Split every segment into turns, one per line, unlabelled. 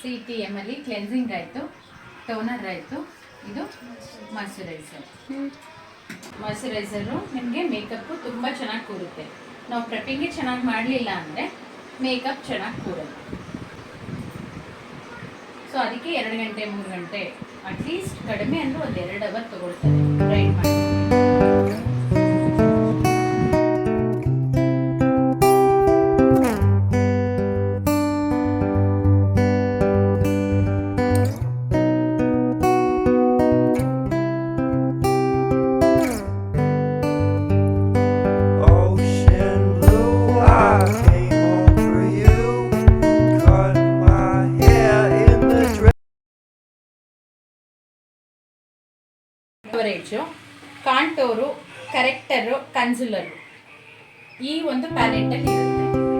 C T ಎಮ್ಮಲ್ಲಿ cleansing ಆಯಿತು toner ಆಯಿತು. ಇದು ಮಾಯ್ಶ್ಚರೈಸರ್ ಮಾಯ್ಶ್ಚರೈಸರು ನಿಮಗೆ ಮೇಕಪ್ಪು ತುಂಬ ಚೆನ್ನಾಗಿ ಕೂರುತ್ತೆ. ನಾವು ಪ್ರೆಪ್ಪಿಂಗೇ ಚೆನ್ನಾಗಿ ಮಾಡಲಿಲ್ಲ ಅಂದರೆ ಮೇಕಪ್ ಚೆನ್ನಾಗಿ ಕೂರಲ್ಲ ಸೊ ಅದಕ್ಕೆ ಎರಡು ಗಂಟೆ, ಮೂರು ಗಂಟೆ ಅಟ್ಲೀಸ್ಟ್ ಕಡಿಮೆ ಅಂದರೆ ಒಂದು ಎರಡು ಅವರ್ ತೊಗೊಳ್ತಾರೆ. ಕನ್ಸುಲರು ಈ ಒಂದು ಪ್ಯಾಲೆಟಲ್ಲಿ ಇರುತ್ತೆ.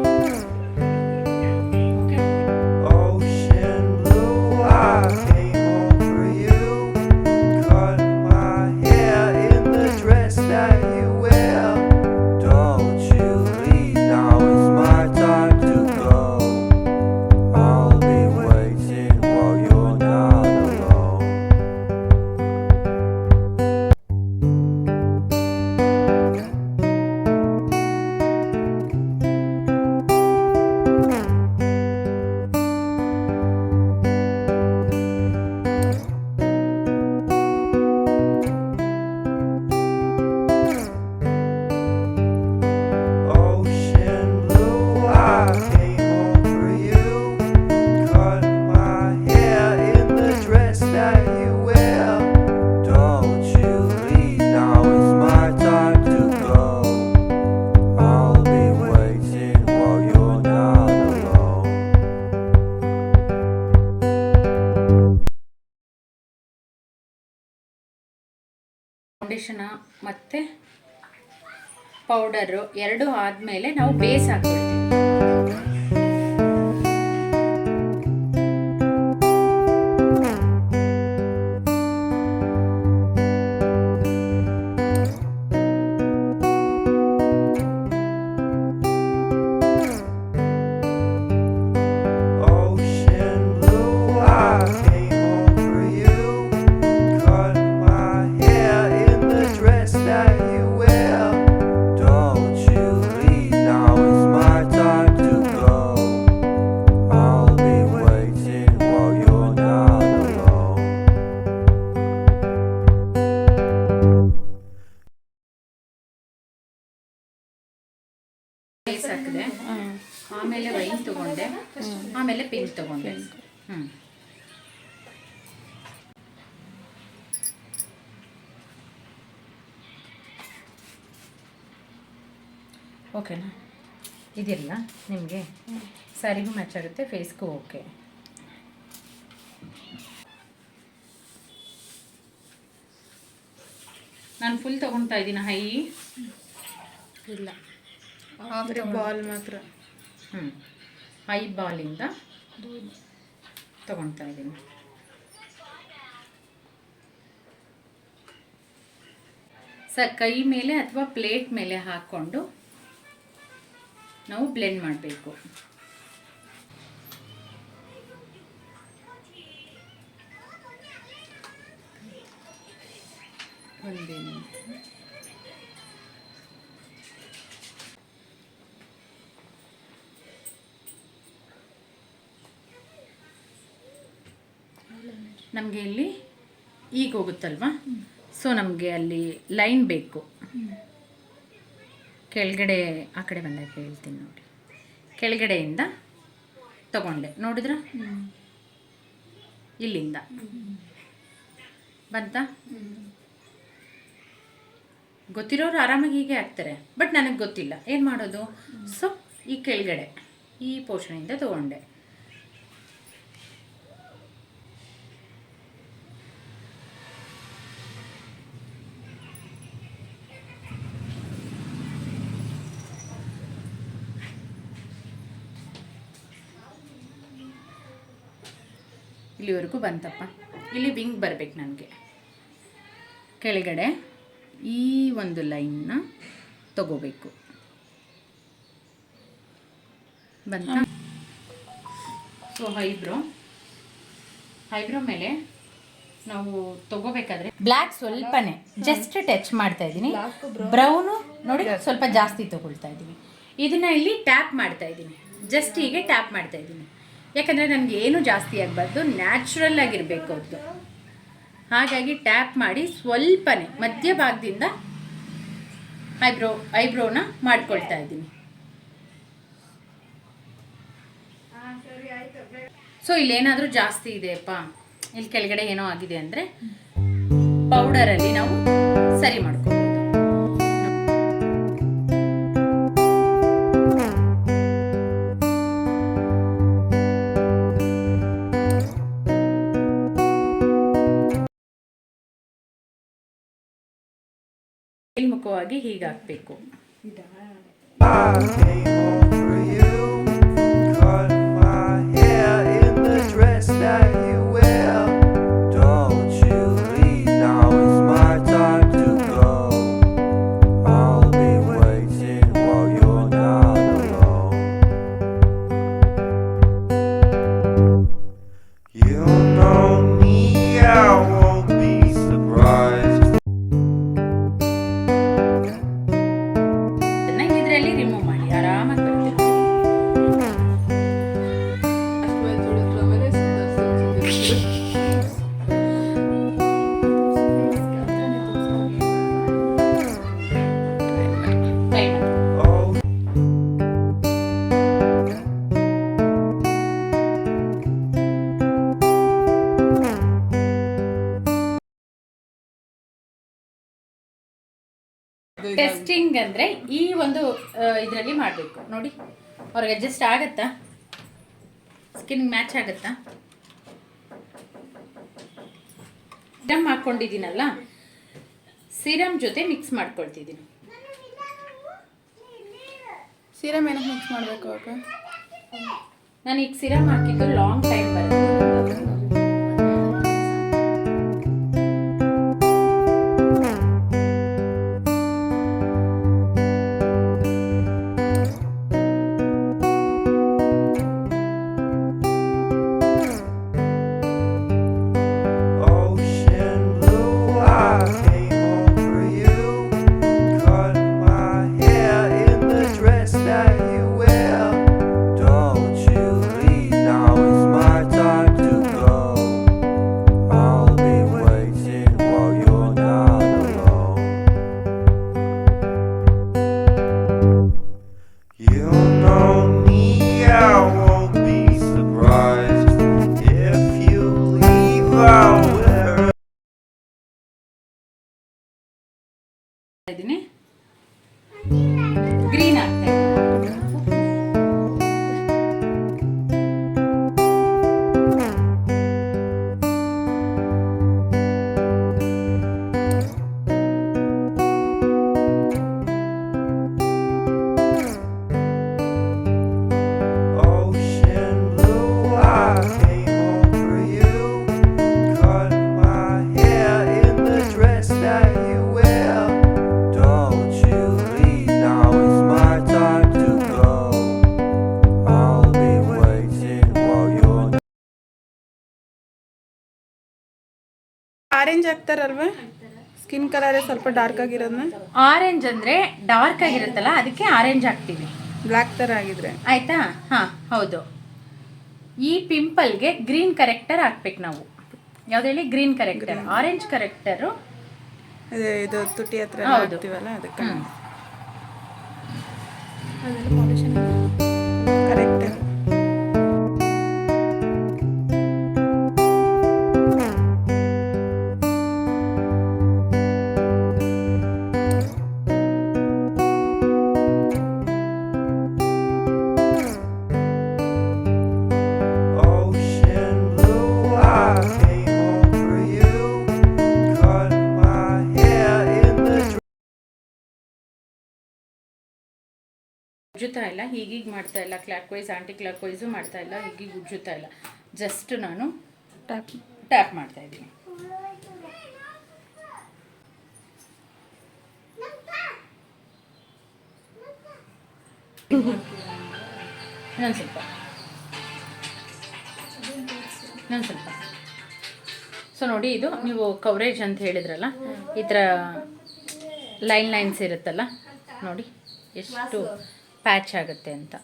ಫೌಂಡೇಶನ ಮತ್ತು ಪೌಡರು ಎರಡು ಆದಮೇಲೆ ನಾವು ಬೇಸ್ ಹಾಕ್ಕೊಳ್ತೀವಿ. ತಗೊಂಡೆ. ಹ್ಞೂ ಓಕೆನಾ ಇದಿಲ್ಲ ನಿಮಗೆ? ಸ್ಯಾರಿಗೂ ಮ್ಯಾಚ್ ಆಗುತ್ತೆ ಫೇಸ್ಗೂ ಓಕೆ ನಾನು ಫುಲ್ ತೊಗೊಳ್ತಾ ಇದ್ದೀನಿ ಹೈ
ಇಲ್ಲ. ಬಾಲ್ ಮಾತ್ರ.
ಹ್ಞೂ ಹೈ ಬಾಲಿಂದ ತಗೊಳ್ತಾ ಇದ್ದೀನಿ. ಸರ್ ಕೈ ಮೇಲೆ ಅಥವಾ ಪ್ಲೇಟ್ ಮೇಲೆ ಹಾಕ್ಕೊಂಡು ನಾವು ಬ್ಲೆಂಡ್ ಮಾಡಬೇಕು. ಒಂದೇ ನಮಗೆ ಇಲ್ಲಿ ಈಗ ಹೋಗುತ್ತಲ್ವಾ? ಸೊ ನಮಗೆ ಅಲ್ಲಿ ಲೈನ್ ಬೇಕು. ಕೆಳಗಡೆ, ಆ ಕಡೆ ಬಂದಾಗ ಹೇಳ್ತೀನಿ ನೋಡಿ. ಕೆಳಗಡೆಯಿಂದ ತಗೊಂಡೆ. ನೋಡಿದ್ರ? ಇಲ್ಲಿಂದ. ಬಂತ? ಗೊತ್ತಿರೋರು ಆರಾಮಾಗಿ ಹೀಗೆ ಹಾಕ್ತಾರೆ ಬಟ್ ನನಗೆ ಗೊತ್ತಿಲ್ಲ. ಏನು ಮಾಡೋದು? ಸೊ ಈ ಕೆಳಗಡೆ, ಈ ಪೋರ್ಷನಿಂದ ತಗೊಂಡೆ. ಇಲ್ಲಿವರೆಗೂ ಬಂತಪ್ಪ. ಇಲ್ಲಿ ವಿಂಗ್ ಬರಬೇಕು ನನಗೆ. ಕೆಳಗಡೆ ಈ ಒಂದು ಲೈನ್ನ ತಗೋಬೇಕು. ಬಂತ? So eyebrow. ಹೈಬ್ರೋ ಮೇಲೆ ನಾವು ತಗೋಬೇಕಾದ್ರೆ ಬ್ಲ್ಯಾಕ್ ಸ್ವಲ್ಪನೇ. ಜಸ್ಟ್ ಟಚ್ ಮಾಡ್ತಾ ಇದ್ದೀನಿ. ಬ್ರೌನು ನೋಡಿ ಸ್ವಲ್ಪ ಜಾಸ್ತಿ ತಗೊಳ್ತಾ ಇದ್ದೀನಿ. ಇದನ್ನ ಇಲ್ಲಿ ಟ್ಯಾಪ್ ಮಾಡ್ತಾ ಇದ್ದೀನಿ. ಜಸ್ಟ್ ಹೀಗೆ ಟ್ಯಾಪ್ ಮಾಡ್ತಾ ಇದ್ದೀನಿ. ಯಾಕಂದರೆ ನನಗೆ ಏನು ಜಾಸ್ತಿ ಆಗಬಾರ್ದು ನ್ಯಾಚುರಲ್ ಆಗಿರಬೇಕು ಅದು ಹಾಗಾಗಿ ಟ್ಯಾಪ್ ಮಾಡಿ ಸ್ವಲ್ಪನೇ ಮಧ್ಯಭಾಗದಿಂದ ಐಬ್ರೋ ಐಬ್ರೋನ ಮಾಡ್ಕೊಳ್ತಾ ಇದ್ದೀನಿ. ಸೊ ಇಲ್ಲೇನಾದರೂ ಜಾಸ್ತಿ ಇದೆಯಪ್ಪ? ಇಲ್ಲಿ ಕೆಳಗಡೆ ಏನೋ ಆಗಿದೆ ಅಂದರೆ ಪೌಡರಲ್ಲಿ ನಾವು ಸರಿ ಮಾಡ್ಕೋಬೋದು ಮೇಲ್ಮುಖವಾಗಿ ಹೀಗಾಗಬೇಕು. ಟೆಸ್ಟಿಂಗ್ ಅಂದರೆ ಈ ಒಂದು ಇದರಲ್ಲಿ ಮಾಡಬೇಕು. ನೋಡಿ ಅವ್ರಿಗೆ ಅಡ್ಜಸ್ಟ್ ಆಗುತ್ತಾ? ಸ್ಕಿನ್ ಮ್ಯಾಚ್ ಆಗುತ್ತಾ? ಸಿರಮ್ ಹಾಕ್ಕೊಂಡಿದ್ದೀನಲ್ಲ ಸಿರಮ್ ಜೊತೆ ಮಿಕ್ಸ್ ಮಾಡ್ಕೊಳ್ತಿದ್ದೀನಿ.
ಸಿರಮ್ ಏನಕ್ಕೆ ಮಿಕ್ಸ್ ಮಾಡಬೇಕು
ನಾನು ಈಗ ಸಿರಮ್ ಹಾಕಿದ್ದು ಲಾಂಗ್ ಟೈಮ್ ಬರುತ್ತೆ.
ಆರೆಂಜ್ ಹಾಕ್ತಾರಲ್ವಾ ಸ್ಕಿನ್ ಕಲರ್ ಸ್ವಲ್ಪ ಡಾರ್ಕ್ ಆಗಿರೋದನ್ನ
ಆರೆಂಜ್ ಅಂದರೆ ಡಾರ್ಕ್ ಆಗಿರುತ್ತಲ್ಲ ಅದಕ್ಕೆ ಆರೆಂಜ್ ಹಾಕ್ತೀವಿ.
ಬ್ಲ್ಯಾಕ್ ಥರ ಆಗಿದ್ರೆ.
ಆಯ್ತಾ? ಹಾಂ ಹೌದು. ಈ ಪಿಂಪಲ್ಗೆ ಗ್ರೀನ್ ಕರೆಕ್ಟರ್ ಹಾಕ್ಬೇಕು ನಾವು. ಯಾವ್ದು ಹೇಳಿ? ಗ್ರೀನ್ ಕರೆಕ್ಟರ್ ಆರೆಂಜ್ ಕರೆಕ್ಟರು
ಇದು ತುಟಿ ಹತ್ರ ಹಾಕ್ತೀವಲ್ಲ ಅದಕ್ಕೆ.
ಉಜ್ಜುತ್ತಾ ಇಲ್ಲ ಹೀಗೀಗೆ ಮಾಡ್ತಾ ಇಲ್ಲ clockwise anticlockwise ಮಾಡ್ತಾ ಇಲ್ಲ ಹೀಗೀಗೆ ಉಜ್ಜುತ್ತಾ ಇಲ್ಲ. ಜಸ್ಟ್ ನಾನು
ಟ್ಯಾಪ್
ಟ್ಯಾಪ್ ಮಾಡ್ತಾ ಇದ್ದೀನಿ. ಇನ್ನೊಂದು ಸ್ವಲ್ಪ. ಇನ್ನೊಂದು ಸ್ವಲ್ಪ. ಸೊ ನೋಡಿ ಇದು ನೀವು ಕವರೇಜ್ ಅಂತ ಹೇಳಿದ್ರಲ್ಲ ಈ ಥರ ಲೈನ್ ಲೈನ್ಸ್ ಇರುತ್ತಲ್ಲ ನೋಡಿ ಎಷ್ಟು ಪ್ಯಾಚ್ ಆಗುತ್ತೆ ಅಂತ.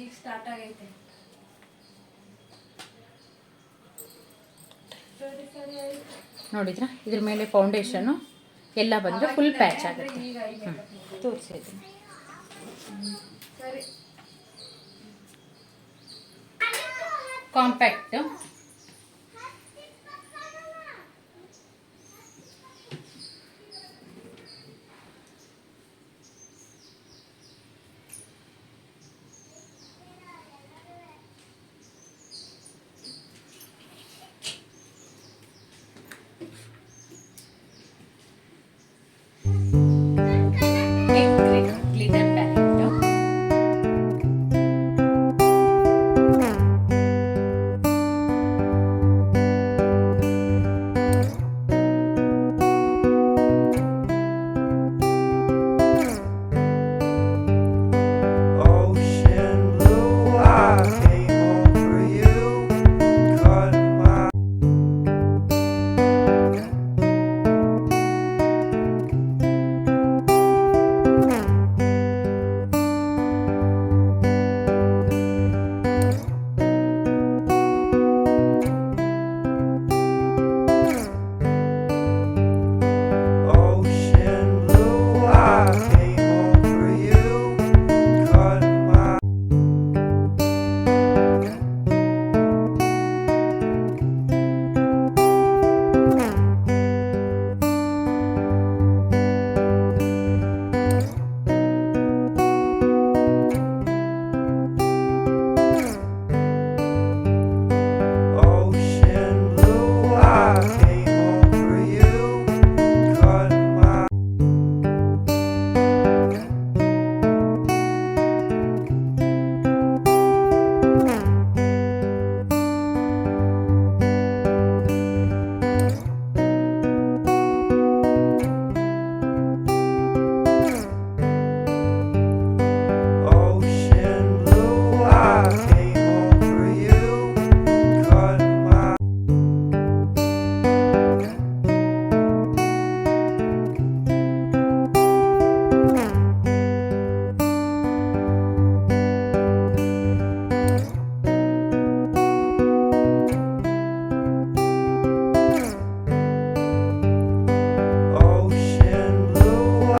ಈಗ ಸ್ಟಾರ್ಟ್ ಆಗೈತೆ.
ನೋಡಿದ್ರಾ? ಇದ್ರ ಮೇಲೆ ಫೌಂಡೇಶನು ಎಲ್ಲ ಬಂದ್ರೆ ಫುಲ್ ಪ್ಯಾಚ್ ಆಗುತ್ತೆ. ಹ್ಞೂ ತೋರಿಸಿದ್ದೀನಿ. ಕಾಂಪ್ಯಾಕ್ಟ್